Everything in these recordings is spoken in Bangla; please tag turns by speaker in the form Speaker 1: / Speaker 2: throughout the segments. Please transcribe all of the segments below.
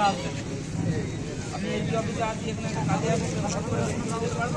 Speaker 1: কখনো আসবেন আমি এই অফিসে আছি এখানে একটা কাজে আসব পারব?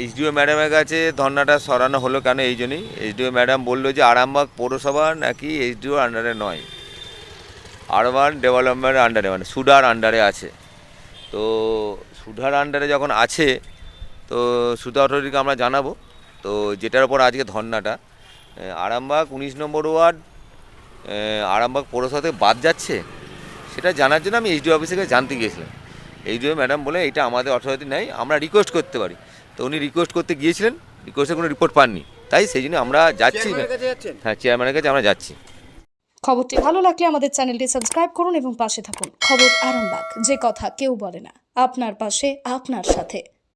Speaker 2: এইচডিও ম্যাডামের কাছে ধর্নাটা সরানো হলো কেন এই জন্যই? এইচডিও ম্যাডাম বলল যে আরামবাগ পৌরসভা নাকি এইচডিও আন্ডারে নয়। আরবান ডেভেলপমেন্ট আন্ডারে মানে সুডার আন্ডারে আছে। তো সুডার আন্ডারে যখন আছে, তো সুদা অথরিটিকে আমরা জানাব। তো যেটার উপর আজকে ধর্নাটা আরামবাগ উনিশ নম্বর ওয়ার্ড আরামবাগ পৌরসভা থেকে বাদ যাচ্ছে? সেটা জানার জন্য আমি এইচডিও অফিসে জানতে গিয়েছিলাম। এইচডিও ম্যাডাম বলে এটা আমাদের অথরিটি নাই আমরা রিকোয়েস্ট করতে পারি। তো উনি রিকোয়েস্ট করতে গিয়েছিলেন রিকোয়েস্টের কোনো রিপোর্ট পাননি। তাই সেই জন্য আমরা যাচ্ছি। হ্যাঁ চেয়ারম্যানের কাছে আমরা যাচ্ছি।
Speaker 3: খবরটি ভালো লাগলে আমাদের চ্যানেলটি সাবস্ক্রাইব করুন এবং পাশে থাকুন। খবর আরামবাগ যে কথা কেউ বলে না। আপনার পাশে আপনার সাথে।